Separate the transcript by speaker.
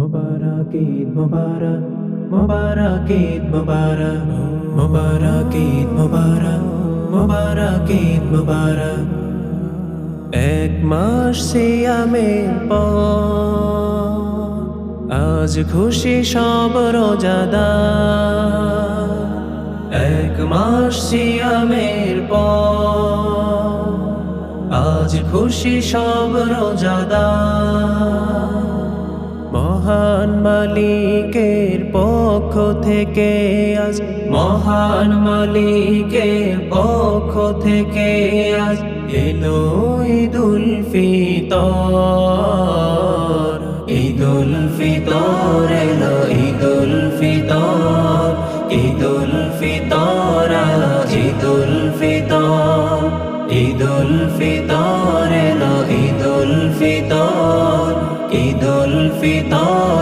Speaker 1: মুবারক ঈদ মুবারক মুবারক ঈদ মুবারক মুবারক ঈদ মুবারক মুবারক ঈদ মুবারক। এক মাস সিয়ামের পর আজ খুশি সব রোজাদার। এক মাস সিয়ামের পর আজ খুশি সব রোজাদার। মহান মালিকের পক্ষ থেকে আজ, মহান মালিকের পক্ষ থেকে আজ এলো ঈদুল ফিতর ঈদুল ফিতর এলো ঈদুল ফিতর ঈদুল ফিতর ঈদুল ফিতর ঈদুল ফিতর এলো ঈদুল ফিতর ঈদুল ফিতর।